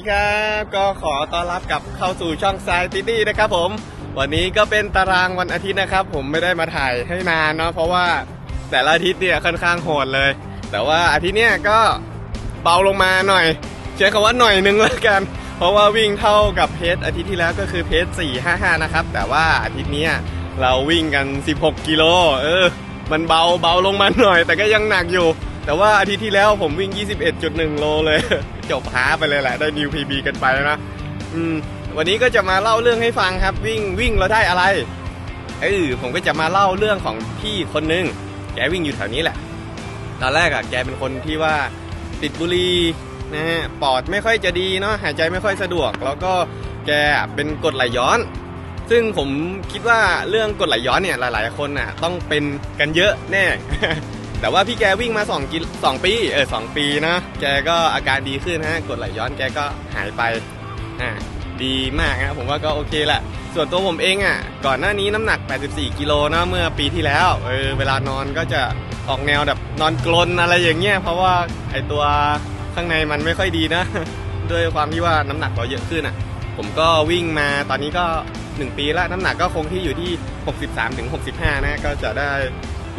ดีครับก็ขอต้อนรับกลับเข้าสู่ช่อง s ายติตี้นะครับผม วันนี้ก็เป็นตารางวันอาทิตย์นะครับ ผมไม่ได้มาถ่ายให้นานเนาะเพราะว่าแต่ละอาทิตย์เนี่ยค่อนข้างโหดเลย แต่ว่าอาทิตย์เนี้ยก็เบาลงมาหน่อยใช้คำว่าหน่อยนึงแล้วกัน เพราะว่าวิ่งเท่ากับเพจอาทิตย์ที่แล้วก็คือเพจ455 นะครับ แต่ว่าอาทิตย์เนี้ยเราวิ่งกัน 16 กิโลเออ มันเบาเบาลงมาหน่อย แต่ก็ยังหนักอยู่ แต่ว่าอาทิตย์ที่แล้วผมวิ่ง 21.1 โลเลย จบหาไปเลยแหละ ได้นิวพีบีกันไปนะอืมวันนี้ก็จะมาเล่าเรื่องให้ฟังครับ วิ่งวิ่งเราได้อะไรเออผมก็จะมาเล่าเรื่องของพี่คนนึงแกวิ่งอยู่แถวนี้แหละ ตอนแรกอะแกเป็นคนที่ว่าติดบุหรี่นะฮะปอดไม่ค่อยจะดีเนาะหายใจไม่ค่อยสะดวก แล้วก็แกเป็นกดไหลย้อน ซึ่งผมคิดว่าเรื่องกดไหลย้อนเนี่ยหลาย ๆ คนน่ะต้องเป็นกันเยอะแน่ แต่ว่าพี่แกวิ่งมา2กิลสองปีเออสองปีนะแกก็อาการดีขึ้นฮะกดไหลย้อนแกก็หายไปอ่าดีมากนะผมว่าก็โอเคแหละ ส่วนตัวผมเองอะ ก่อนหน้านี้น้ำหนัก 84 กิโลนะเมื่อปีที่แล้วเออเวลานอนก็จะออกแนวแบบนอนกลนอะไรอย่างเงี้ยเพราะว่าไอตัวข้างในมันไม่ค่อยดีนะ ด้วยความที่ว่าน้ำหนักเราเยอะขึ้นอะ ผมก็วิ่งมาตอนนี้ก็ 1 ปีแล้วน้ำหนักก็คงที่อยู่ที่ 63ถึง65 นะก็จะได้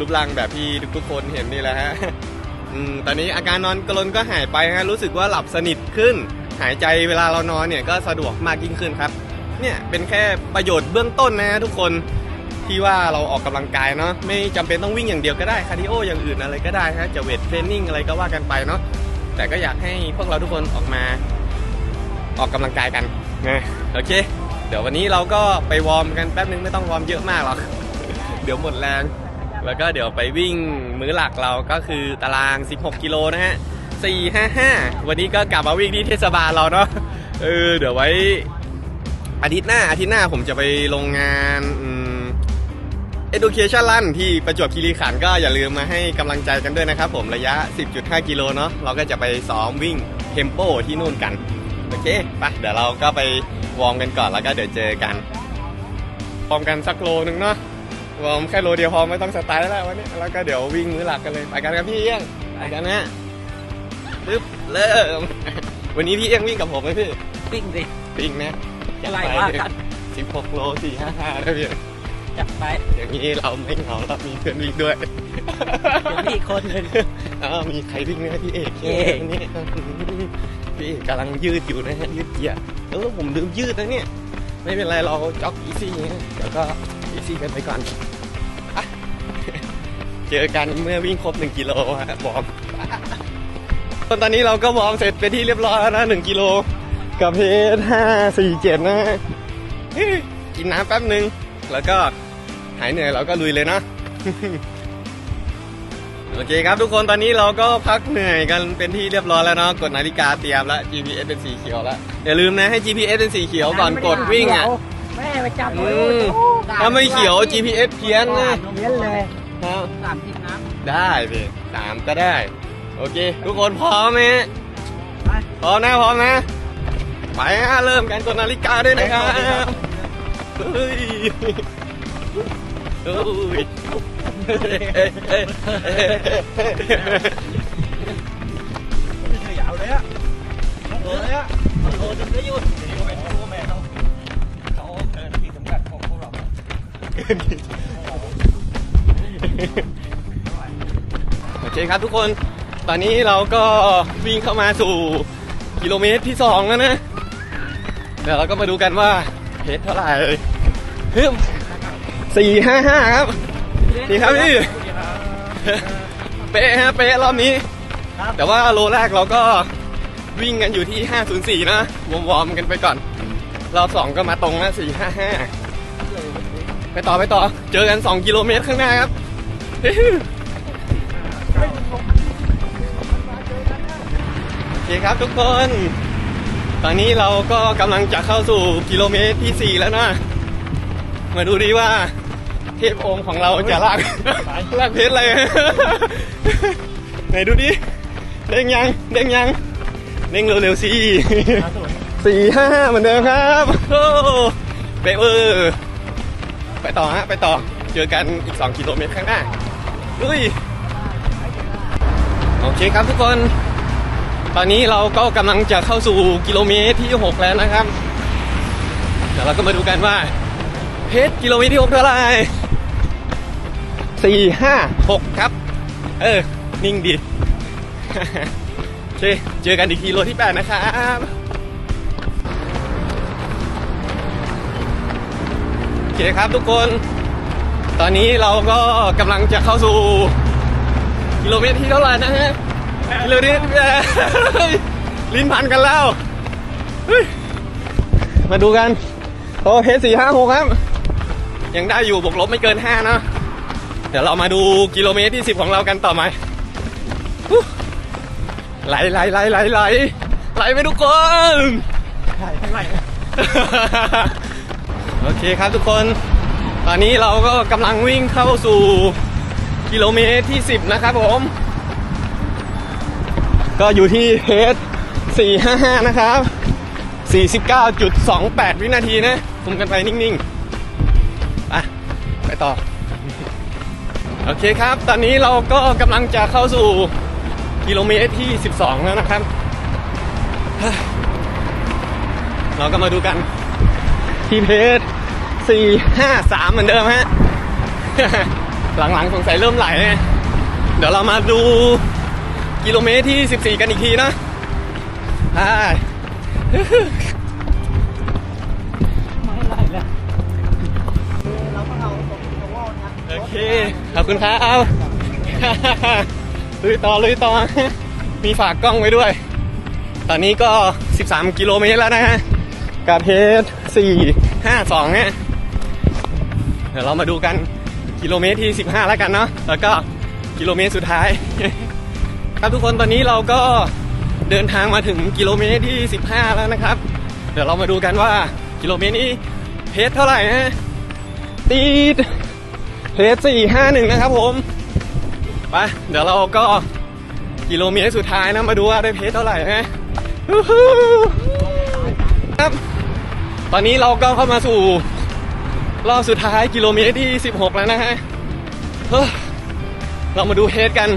รูปร่างแบบที่ทุกๆคนเห็นนี่แหละฮะอืมตอนนี้อาการนอนกรนก็หายไปฮะรู้สึกว่าหลับสนิทขึ้น หายใจเวลาเรานอนเนี่ยก็สะดวกมากยิ่งขึ้นครับ เนี่ยเป็นแค่ประโยชน์เบื้องต้นนะ ทุกคนที่ว่าเราออกกำลังกายเนาะไม่จำเป็นต้องวิ่งอย่างเดียวก็ได้คาร์ดิโออย่างอื่นอะไรก็ได้ฮะจะเวทเทรนนิ่งอะไรก็ว่ากันไปเนาะแต่ก็อยากให้พวกเราทุกคนออกมา ออกกำลังกายกันนะโอเค เดี๋ยววันนี้เราก็ไปวอร์มกันแป๊บนึงไม่ต้องวอร์มเยอะมากหรอกเดี๋ยวหมดแรง แล้วก็เดี๋ยวไปวิ่งมื้อหลักเราก็คือตาราง 16 กิโลนะฮะ 455 วันนี้ก็กลับมาวิ่งที่เทศบาลเราเนาะ เออ เดี๋ยวไว้อาทิตย์หน้าอาทิตย์หน้าผมจะไปลงงานอืม Education Run ที่ประจวบคีรีขันธ์ก็อย่าลืมมาให้กำลังใจกันด้วยนะครับผมระยะ 10.5 กิโลเนาะเราก็จะไปซ้อมวิ่งเทมโปที่นู่นกัน โอเคไปเดี๋ยวเราก็ไปวอร์มกันก่อนแล้วก็เดี๋ยวเจอกันวอร์มกันสักโลนึงเนาะ วอร์มแค่โลเดียวพอไม่ต้องสไตล์แล้ววันนี้แล้วก็เดี๋ยววิ่งมื้อหลักกันเลยไปกันครับพี่เอี้ยงไปกันนะปึ๊บเริ่มวันนี้พี่เอี้ยงวิ่งกับผมไหมพี่วิ่งสิวิ่งนะอะไรว่ากันสิบหกโลสี่ห้าห้านะพี่จับไปอย่างนี้เราไม่เหงาเรามีเพื่อนวิ่งด้วยเดี๋ยวมีอีกคนหนึ่งอ้าวมีใครวิ่งไหมพี่เอกพี่เอกนี่พี่เอกกำลังยืดอยู่นะฮะยืดเกียร์เออผมลืมยืดนะเนี่ยไม่เป็นไรเราจ็อกอีซี่เดี๋ยวก็อีซี่กันไปก่อนอะ เจอกันเมื่อวิ่งครบ 1 กิโลฮะวอร์มตอนนี้เราก็วอร์มเสร็จไปที่เรียบร้อยแล้วนะ1กิโลกับเพจห้าสี่เจ็ดนะเฮ้ยกินน้ำแป๊บนึงแล้วก็หายเหนื่อยเราก็ลุยเลยเนาะโอเคครับทุกคนตอนนี้เราก็พักเหนื่อยกันเป็นที่เรียบร้อยแล้วเนาะกดนาฬิกาเตรียมแล้ว GPS เป็นสีเขียวแล้วอย่าลืมนะให้ GPS เป็นสีเขียวก่อนกดวิ่งอะแม่ไปจับอืมถ้าไม่เขียว GPS เพี้ยนนะเพี้ยนเลย ครับ สามสิบน้ได้พี่สามก็ได้ โอเค ทุกคนพร้อมไหมำไปพร้อมนะพร้อมนะ ไปฮะเริ่มกันกดนาฬิกาด้วยนะครับเฮ้ยเฮ้ยเฮ้ยเฮ้ยเฮ้ยเฮ้ยขยาวเลยอะโดนเลยอะโดนจนไม่หยุดนี่ก็เป็นตัวแม่เขาเขาเกินขีดจำกัดของพวกเรา โอเคครับทุกคน ตอนนี้เราก็วิ่งเข้ามาสู่กิโลเมตรที่สองแล้วนะ เดี๋ยวเราก็มาดูกันว่าเพจเท่าไหร่ฮึมสี่ห้าห้าครับ นี่ครับพี่ เป๊ะฮะเป๊ะรอบนี้ แต่ว่าโลแรกเราก็วิ่งกันอยู่ที่ 504 นะวอร์มๆกันไปก่อนรอบสองก็มาตรงนะ455 ไปต่อไปต่อ เจอกัน 2 กิโลเมตรข้างหน้าครับ โอเคครับทุกคน ตอนนี้เราก็กำลังจะเข้าสู่กิโลเมตรที่ 4 แล้วนะ มาดูดีว่าเทพองค์ของเราจะลากลากเพชรอะไรไหนดูดิ เด้งยัง เด้งยัง เด้งเร็วๆสิสี่ห้าเหมือนเดิมครับโอ้เป๊ะเวอร์ไปต่อฮะ ไปต่อ เจอกันอีก 2 กิโลเมตรข้างหน้า ดุยโอเคครับทุกคน ตอนนี้เราก็กำลังจะเข้าสู่กิโลเมตรที่ 6 แล้วนะครับ เดี๋ยวเราก็มาดูกันว่าเพจกิโลเมตรที่6เท่าไหร่สี่ห้าหกครับ เออ นิ่งดีโอเคเจอกันอีกทีโลที่ 8 นะครับโอเคครับทุกคน ตอนนี้เราก็กำลังจะเข้าสู่กิโลเมตรที่เท่าไหร่นะฮะกิโลเมตรเฮ้ยลิ้นพันกันแล้วเฮ้ยมาดูกันโอ้เพจสี่ห้าหกครับ ยังได้อยู่บวกลบไม่เกินห้านะเดี๋ยวเรามาดูกิโลเมตรที่สิบของเรากันต่อไหมฮู้ไหลไหลไหลไหลไหลไหลไปทุกคนใช่ไหมโอเคครับทุกคน ตอนนี้เราก็กำลังวิ่งเข้าสู่กิโลเมตรที่ 10 นะครับผม ก็อยู่ที่เพจ455 นะครับ 49.28 วินาทีนะ คุมกันไปนิ่งๆไปไปต่อ โอเคครับ ตอนนี้เราก็กำลังจะเข้าสู่กิโลเมตรที่ 12 แล้วนะครับ เราก็มาดูกันที่เพจ สี่ห้าสามเหมือนเดิมฮะ หลังๆสงสัยเริ่มไหลเนี่ยเดี๋ยวเรามาดูกิโลเมตรที่ 14 กันอีกทีนะไปไม่ไรแล้วเราเอาตรงวอลนะโอเค ขอบคุณครับเอาลุยต่อลุยต่อ มีฝากกล้องไว้ด้วย ตอนนี้ก็ 13 กิโลเมตรแล้วนะฮะกับเพจ452เนี่ย เดี๋ยวเรามาดูกันกิโลเมตรที่ 15 แล้วกันเนาะแล้วก็กิโลเมตรสุดท้าย ครับทุกคนตอนนี้เราก็เดินทางมาถึงกิโลเมตรที่ 15 แล้วนะครับ เดี๋ยวเรามาดูกันว่ากิโลเมตรนี้เพจเท่าไหร่ฮะตีดเพจสี่ห้าหนึ่งนะครับผมไปเดี๋ยวเราก็กิโลเมตรสุดท้ายนะมาดูว่าได้เพจเท่าไหร่นะครับ ตอนนี้เราก็เข้ามาสู่ รอบสุดท้ายกิโลเมตรที่ 16 แล้วนะฮะเฮ้เรามาดูเพจกัน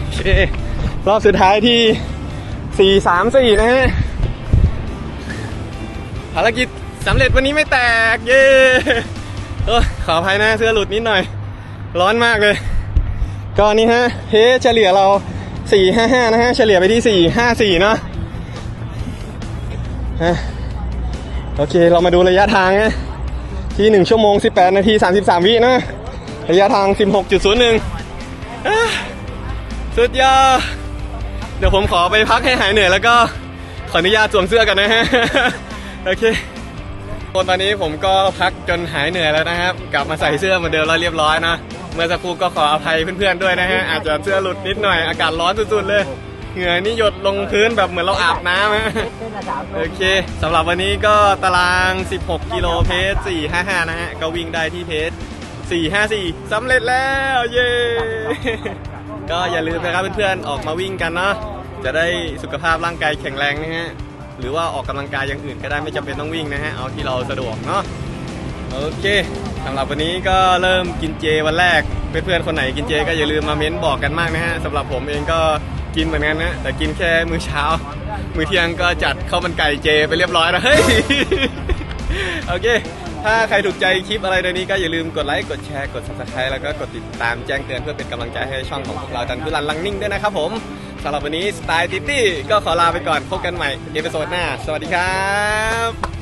โอเครอบสุดท้ายที่ 434 นะฮะภารกิจสำเร็จวันนี้ไม่แตก เย้เออขออภัยนะเสื้อหลุดนิดหน่อย ร้อนมากเลยก็นี่ฮะเพเฉลี่ยเรา 455 นะฮะ เฉลี่ยไปที่ 454 เนาะอะ โอเค เรามาดูระยะทางนะที่ 1 ชั่วโมง 18 นาที 33 วินะ ระยะทาง 16.01อะสุดยอด เดี๋ยวผมขอไปพักให้หายเหนื่อยแล้วก็ขออนุญาตสวมเสื้อกันนะฮะ โอเคคนตอนนี้ผมก็พักจนหายเหนื่อยแล้วนะครับ กลับมาใส่เสื้อเหมือนเดิมแล้วเรียบร้อยนะ เมื่อสักครู่ก็ขออภัยเพื่อนๆด้วยนะฮะ อาจจะเสื้อหลุดนิดหน่อย อากาศร้อนสุดๆเลย เหงื่อนี่หยดลงพื้นแบบเหมือนเราอาบน้ำฮะเส้นละสามโลโอเคสำหรับวันนี้ก็ตาราง 16 กิโลเพจ455 นะฮะ ก็วิ่งได้ที่เพจ454สำเร็จแล้ว เย้ ก็อย่าลืมนะครับเพื่อนๆ ออกมาวิ่งกันเนาะจะได้สุขภาพร่างกายแข็งแรงนะฮะ หรือว่าออกกำลังกายอย่างอื่นก็ได้ไม่จำเป็นต้องวิ่งนะฮะ เอาที่เราสะดวกเนาะโอเคสำหรับวันนี้ก็เริ่มกินเจวันแรกเพื่อนๆคนไหนกินเจก็อย่าลืมมาเม้นบอกกันมากนะฮะสำหรับผมเองก็ กินเหมือนกันนะ แต่กินแค่มื้อเช้า มื้อเที่ยงก็จัดข้าวมันไก่เจไปเรียบร้อยแล้วเฮ้ยโอเค ถ้าใครถูกใจคลิปอะไรในนี้ก็อย่าลืมกดไลค์ กดแชร์ กด subscribe แล้วก็กดติดตามแจ้งเตือนเพื่อเป็นกำลังใจให้ช่องของพวกเราดันทุรันลังนิ่งด้วยนะครับผมสำหรับวันนี้สไตล์ติตี้ก็ขอลาไปก่อนพบกันใหม่เอพิโซดหน้า สวัสดีครับ